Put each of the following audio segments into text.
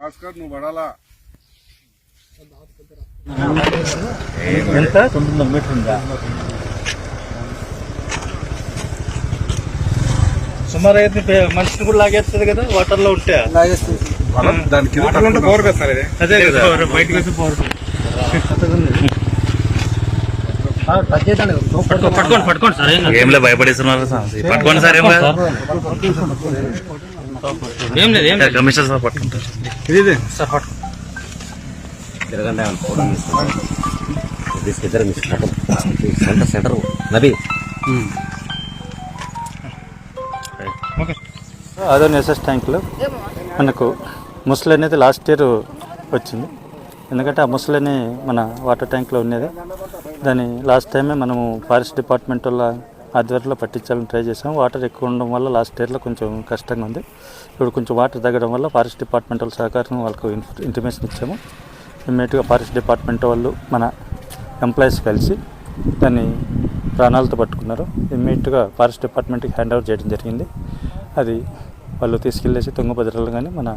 భాస్కర్ నువ్వు పడాలా? ఎంత? తొమ్మిది వందల మీటర్ ఉందా? సుమారు అయితే పే- మనిషిని కూడా లాగేస్తుంది కదా వాటర్లో ఉంటే దాని కింద బోర్ కదా. అదే బయటకు వచ్చి పోరు పట్టుకోండి పట్టుకోండి సార్. ఏం. ఏంలే భయపడిస్తున్నారు సార్. పట్టుకోండి సార్ ఏం కాదు ఏం లేదు ఏం లేదు. కమిషనర్ సార్ పట్టుకుంటారు. ఇది సార్ మీ center center. Nabi. Adoni SS ట్యాంక్లో మనకు ముసలి అనేది లాస్ట్ ఇయర్ వచ్చింది. ఎందుకంటే ఆ ముసలిని మన వాటర్ ట్యాంక్లో ఉన్నది దాన్ని లాస్ట్ టైమే మనము ఫారెస్ట్ డిపార్ట్మెంట్ వల్ల ఆధ్వర్యంలో పట్టించాలని ట్రై చేసాం వాటర్ ఎక్కువ ఉండడం వల్ల లాస్ట్ ఇయర్లో కొంచెం కష్టంగా ఉంది. ఇప్పుడు కొంచెం వాటర్ తగ్గడం వల్ల ఫారెస్ట్ డిపార్ట్మెంట్ వాళ్ళ సహకారం వాళ్ళకు ఇంటిమేషన్ ఇచ్చాము. ఇమ్మీడియట్గా ఫారెస్ట్ డిపార్ట్మెంట్ వాళ్ళు మన ఎంప్లాయీస్ కలిసి దాన్ని ప్రాణాలతో పట్టుకున్నారు. ఇమ్మీడియట్గా ఫారెస్ట్ డిపార్ట్మెంట్కి హ్యాండ్ ఓవర్ చేయడం జరిగింది. అది వాళ్ళు తీసుకెళ్ళేసి తుంగభద్రలో కానీ మన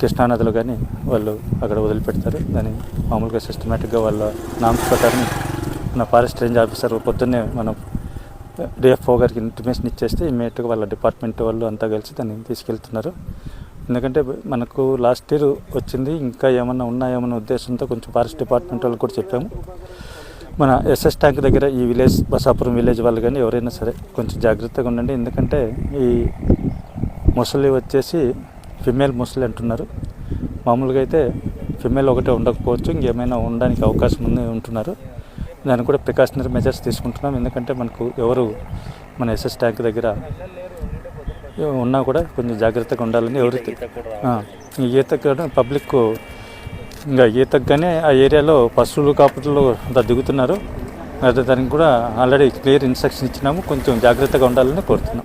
కృష్ణానదులు కానీ వాళ్ళు అక్కడ వదిలిపెడతారు. దాన్ని మామూలుగా సిస్టమేటిక్గా వాళ్ళ నామ్స్ ప్రకారం మన ఫారెస్ట్ రేంజ్ ఆఫీసర్ పొద్దున్నే మనం డిఎఫ్ఓ గారికి ఇంటిమేషన్ ఇచ్చేస్తే ఇమ్మీడియట్గా వాళ్ళ డిపార్ట్మెంట్ వాళ్ళు అంతా కలిసి దాన్ని తీసుకెళ్తున్నారు. ఎందుకంటే మనకు లాస్ట్ ఇయర్ వచ్చింది ఇంకా ఏమన్నా ఉన్నాయేమన్న ఉద్దేశంతో కొంచెం ఫారెస్ట్ డిపార్ట్మెంట్ వాళ్ళు కూడా చెప్పాము. మన ఎస్ఎస్ ట్యాంక్ దగ్గర ఈ విలేజ్ బసాపురం విలేజ్ వాళ్ళు కానీ ఎవరైనా సరే కొంచెం జాగ్రత్తగా ఉండండి. ఎందుకంటే ఈ ముసలి వచ్చేసి ఫిమేల్ ముసలి అంటున్నారు. మామూలుగా అయితే ఫిమేల్ ఒకటే ఉండకపోవచ్చు ఇంకేమైనా ఉండడానికి అవకాశం ఉంది ఉంటున్నారు దానికి కూడా ప్రికాషనరీ మెజర్స్ తీసుకుంటున్నాం. ఎందుకంటే మనకు ఎవరు మన ఎస్ఎస్ ట్యాంక్ దగ్గర ఉన్నా కూడా కొంచెం జాగ్రత్తగా ఉండాలని ఎవరు ఈత కూడా పబ్లిక్ ఇంకా ఈతకు ఆ ఏరియాలో పశువులు కాపులు అంతా దిగుతున్నారు. అదే దానికి కూడా ఆల్రెడీ క్లియర్ ఇన్స్ట్రక్షన్ ఇచ్చినాము. కొంచెం జాగ్రత్తగా ఉండాలని కోరుతున్నాం.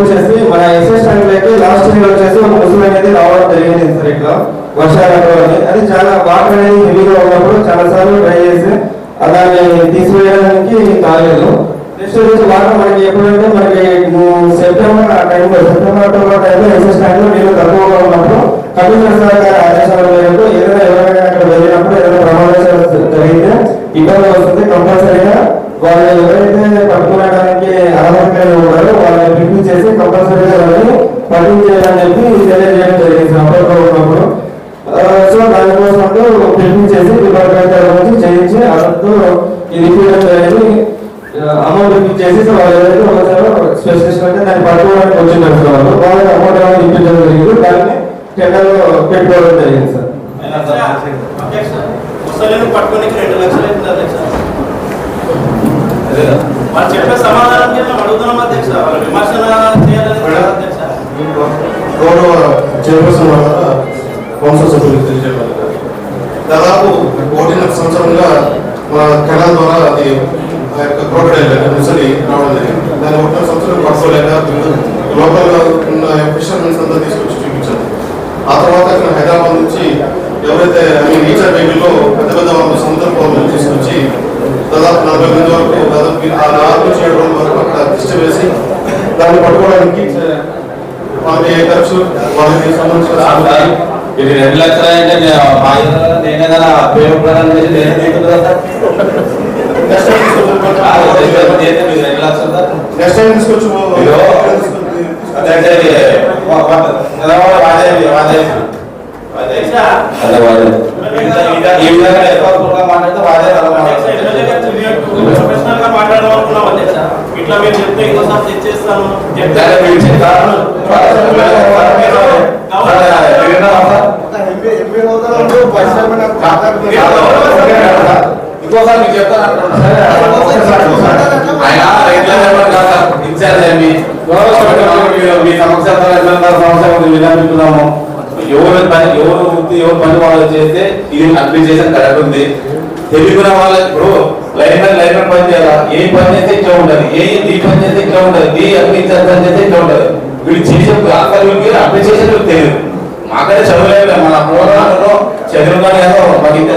వచ్చేసి మన ఎస్ఎస్ ట్యాంక్ లాస్ట్ ఇయర్ వచ్చేసి ఒక ముసలి అనేది రావడం జరిగింది సార్ ఇట్లా. వర్షాకాలంలో అది చాలా వాటర్ అనేది హెవీగా ఉన్నప్పుడు చాలా సార్లు ట్రై చేసి దాన్ని తీసివేయడానికి కాలేదు. నెక్స్ట్ వచ్చి వాటర్ మనకి ఎప్పుడంటే మనకి సెప్టెంబర్ ఆ టైంలో సెప్టెంబర్ అక్టోబర్ టైంలో ఎస్ఎస్ టైంలో నీళ్ళు తక్కువగా ఉన్నప్పుడు కమిషనర్ సార్ గారి ఆదేశాల మేరకు ఏదైనా ఎవరైనా అక్కడ వెళ్ళినప్పుడు ఏదైనా ప్రమాదాలు జరిగితే ఇబ్బంది వస్తుంది. కంపల్సరీగా వాళ్ళు ఎవరైతే పట్టుకోవడానికి అర్హతలు ఉన్నారో వాళ్ళని పిలిపించేసి కంపల్సరీగా వాళ్ళని పట్టించేయాలని చెప్పి తెలియజేయడం జరిగింది. అప్పట్లో అమౌంట్ ఇప్పించేసి సో వాళ్ళు ఏదైతే వచ్చారో స్పెషలిస్ట్ అంటే దాన్ని పట్టుకోవడానికి వచ్చింటారు సార్ వాళ్ళు వాళ్ళకి అమౌంట్ ఏమైనా ఇప్పించడం జరిగింది దాన్ని టెండర్లో పెట్టుకోవడం జరిగింది సార్. పట్టుకోనికి రెండు లక్షలు అవుతుంది అధ్యక్ష. వాళ్ళు చెప్పే సమాధానానికి మేము అడుగుతున్నాం అధ్యక్ష. వాళ్ళ విమర్శన చేయాలని కాదు అధ్యక్ష. గౌరవ చైర్పర్సన్ వల్ల కౌన్సిల్ సభ్యులకు తెలియజేయగలరు దాదాపు ఒకటిన్నర సంవత్సరంగా మన కెనాల్ ద్వారా అది ఆ యొక్క క్రోకడైల్ ముసలి రావడం జరిగింది. దాన్ని ఒకటిన్నర సంవత్సరం పడుకోలేక లోకల్ ఉన్న ఫిషర్మెన్స్ అంతా తీసుకొచ్చి చూపించాను ఆ తర్వాత అక్కడ హైదరాబాద్ నుంచి ఎవరైతే ఐ మీన్ నేచర్ వెహికల్లో పెద్ద పెద్ద వాళ్ళు సముద్ర పౌరులు తీసుకొచ్చి దాదాపు నలభై మంది వరకు దాదాపు ఆ నాలుగు నుంచి ఏడు రోజుల వరకు అక్కడ దిష్టి వేసి దాన్ని పట్టుకోవడానికి వాళ్ళకి ఏ ఖర్చు వాళ్ళకి సంబంధించిన ఇది రెండు లక్షలు అంటే నేను నేనే కదా పేరు ప్రకారం చేసి నేను తీసుకుంటా సార్. నెక్స్ట్ టైం తీసుకొచ్చి ఆ, రెండు చేస్తే మీకు రెండు లక్షలు సార్. నెక్స్ట్ టైం తీసుకొచ్చి. ఈ విధంగా ఎక్కువ మాట్లాడితే మాట్లాడతారు. ప్రొఫెషనల్గా మాట్లాడదాం అనుకున్నాం అధ్యక్ష ఇట్లా మీరు చెప్తే ఇంకోసారి తెచ్చేస్తాను చెప్తే దాన్ని మీరు చెప్పారు. సరే, విన్నావా సార్? ఇంకోసారి మీకు చెప్తాను ఆయన రెగ్యులర్ మెంబర్ కాదు ఇన్ఛార్జ్ అని మీ- సమస్య సమస్య ఉంది ఎవరు పని ఎవరు వృత్తి ఎవరు పని వాళ్ళు చేస్తే ఇది అడ్మినిస్ట్రేషన్ కరెక్ట్ ఉంది. తెలుగున వాళ్ళ ఇప్పుడు లైన్మెన్ లైన్ పని చేయాలా? ఏ పని చేస్తే ఇట్లా ఉంటది. ఏ ఈ పని చేస్తే ఇట్లా ఉంటది. ఏ అడ్మినిస్ట్రేషన్ పని చేస్తే ఇట్లా ఉంటది. వీళ్ళు చేసే అసలు వీళ్ళకి అడ్మినిస్ట్రేషన్ తెలియదు. మాకే చదువులేదు మన పూర్వంలో చదువుకొని ఏదో మాకు ఇంకా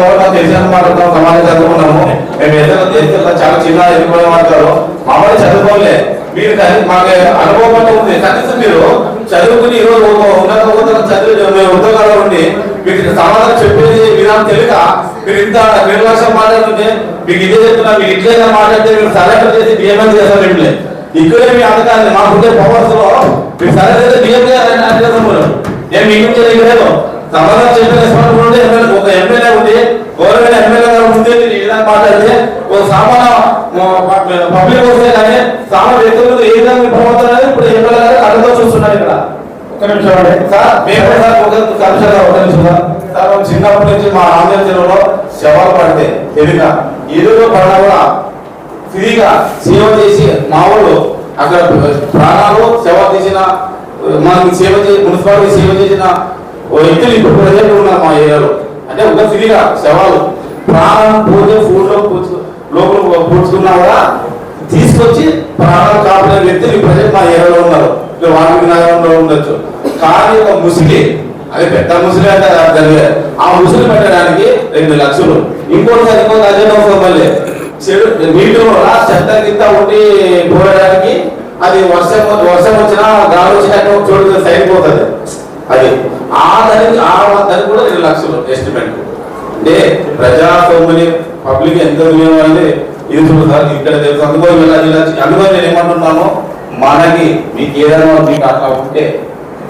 కూడా నాకు తెలిసిన మాట్లాడుతాం సమాజం చదువుకున్నాము. మేము ఏదైనా దేశంలో చాలా చిన్న ఎదుర్కొనే మాట్లాడు మామూలు చదువుకోలే మీరు కానీ మాకు అనుభవం ఉంది. కనీసం మీరు చదువుకుని ఈరోజు ఒక ఉన్నత ఉన్నత చదువు ఉద్యోగాల్లో ఉండి మీకు సమాధానం చెప్పేది విధానం తెలియక మీరు ఇంత నిర్లక్ష్యం మాట్లాడుతుంటే మీకు ఇదే చెప్తున్నా మీరు ఇట్లయినా మాట్లాడితే మీరు సరెండర్ చేసి బిఎంఎస్ చేస్తారు మిమ్మల్ని ఇక్కడే మీ అధికారులు మాకుండే పవర్స్లో మీరు సరెండర్ చేసి బిఎం అంటే నేను మీకు ఇక్కడ లేదు. సమాధానం చెప్పే రెస్పాన్స్ ఉంటే ఒక ఎమ్మెల్యే ఉంది గవర్నమెంట్ ఎమ్మెల్యే గారు ఉంటే మీరు ఈ విధంగా మాట్లాడితే ఒక సామాన్య పబ్లిక్ వస్తే కానీ సామాన్య వ్యక్తులకు ఏ విధంగా ఇప్పుడు ఎమ్మెల్యే గారు కళ్ళతో చూస్తున్నారు ఇక్కడ. ఒక నిమిషం అండి. సార్ మేము సార్ ఒక కమిషన్ గారు ఒక నిమిషం సార్. చిన్నప్పటి నుంచి మా ఆంధ్ర జిల్లాలో శవాలు పడితే ఎదుక ఎదురు పడినా కూడా ఫ్రీగా సేవ చేసి మా వాళ్ళు అక్కడ ప్రాణాలు సేవ చేసిన మాకు సేవ చేసి మున్సిపాలిటీ సేవ చేసిన ఓ వ్యక్తులు ఇప్పుడు ప్రజలు ఉన్నారు మా ఏరియాలో. అంటే ఒక ఫ్రీగా శవాలు. ప్రాణం పోతే ఫోన్లో లోపల పూడ్చుకున్నా కూడా తీసుకొచ్చి ప్రాణాలు కాపాడే వ్యక్తులు ఈ ప్రజలు మా ఏరియాలో ఉన్నారు. ఇక వాల్మీకి నగరంలో ఉండొచ్చు. కానీ ఒక ముసిలి అది పెద్ద ముసిలి అంటే ఆ ముసిలి పెట్టడానికి రెండు లక్షలు. ఇంకోటి ఇంకోటి అదే అవసరం మళ్ళీ చెడు నీటిలో చెత్త కింద ఉండి పోయడానికి అది వర్షం వర్షం వచ్చినా గాలి వచ్చినా చోటు సైడ్ పోతుంది అది ఆ దానికి ఆ దానికి కూడా రెండు లక్షలు ఎస్టిమేట్ అంటే ప్రజాస్వామ్యం పబ్లిక్ ఎంత అనేది ఇది చూడాలి ఇక్కడ తెలుసు. అనుభవం ఇలా ఇలా నేను ఏమంటున్నాను మనకి మీకు ఏదైనా మీకు అట్లా ఉంటే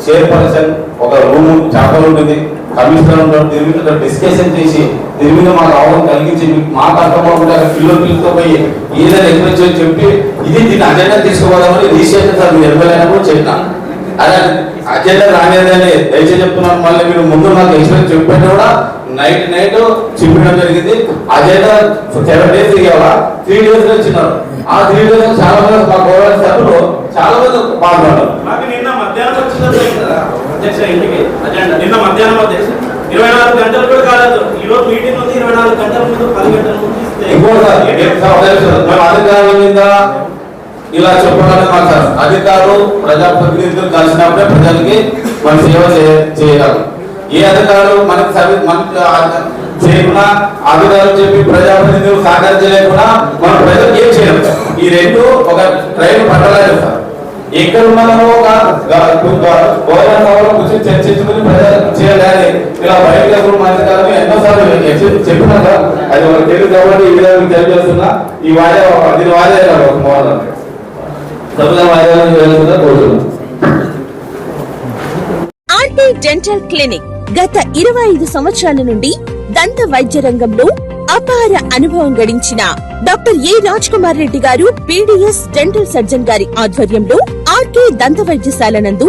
చైర్పర్సన్ ఒక రూమ్ చేపలు ఉంటుంది. కమిషనర్ ఉంటాడు దీని మీద డిస్కషన్ చేసి దీని మీద మాకు అవగాహన కలిగించి మాకు అర్థమవుతుంది అక్కడ పిల్లలు పిల్లలతో పోయి ఏదైనా ఎంకరేజ్ చేసి చెప్పి ఇది దీన్ని అజెండా తీసుకోవాలని రీసెంట్ సార్ మీరు ఎమ్మెల్యే చెప్పిన. అదే అజెండా రాలేదని దయచేసి చెప్తున్నాను. మళ్ళీ మీరు ముందు నాకు ఎక్స్ప్లెయిన్ చెప్పినట్టు కూడా నైట్ నైట్ చెప్పడం జరిగింది. అజెండా సెవెన్ డేస్ ఇవ్వాలా త్రీ డేస్ ఇచ్చినారు. ఆ త్రీ డేస్ చాలా మంది మా గవర్నమెంట్ సభ్యులు చాలా మంది పాల్గొన్నారు నాకు నిన్న మధ్యాహ్నం వచ్చింది కదా అధ్యక్ష ఇంటికి. అజెండా నిన్న మధ్యాహ్నం అధ్యక్ష. ఇరవై నాలుగు గంటలు కూడా కాలేదు. ఈ రోజు మీటింగ్ ఉంది. ఇరవై నాలుగు గంటల ముందు పది గంటల ముందు ఇలా చెప్పడానికి మాకు సార్ అధికారులు ప్రజాప్రతినిధులు కలిసినప్పుడే ప్రజలకి మన సేవ చేయగలం. ఏ అధికారులు మనకి సర్వీస్ మనకి చేయకుండా అధికారులు చెప్పి ప్రజాప్రతినిధులు సహకరించలేకుండా మన ప్రజలకు ఏం చేయడం ఈ రెండు ఒక ట్రైన్ పట్టలేదు సార్ ఎక్కడ ఉన్నామో ఒక గవర్నమెంట్ గురించి చర్చించుకుని చేయాలి ఇలా బయట ఎప్పుడు ఎన్నోసార్లు చెప్పి- చెప్పినా సార్ అది మనకు తెలుసు కాబట్టి ఈ విధంగా తెలియజేస్తున్నా. ఈ వాడే దీని వాడే ఒక మోడల్ సభ్యుల వాయిదాలను వేయాల్సిందిగా కోరుతున్నాను ఆర్టీ డెంటల్ క్లినిక్ గత ఇరవై ఐదు సంవత్సరాల నుండి దంత వైద్య రంగంలో అపార అనుభవం గడించిన doctor A Raj Kumar Reddy garu PDS dental surgeon గారి ఆధ్వర్యంలో ఆర్కే దంత వైద్యశాల నందు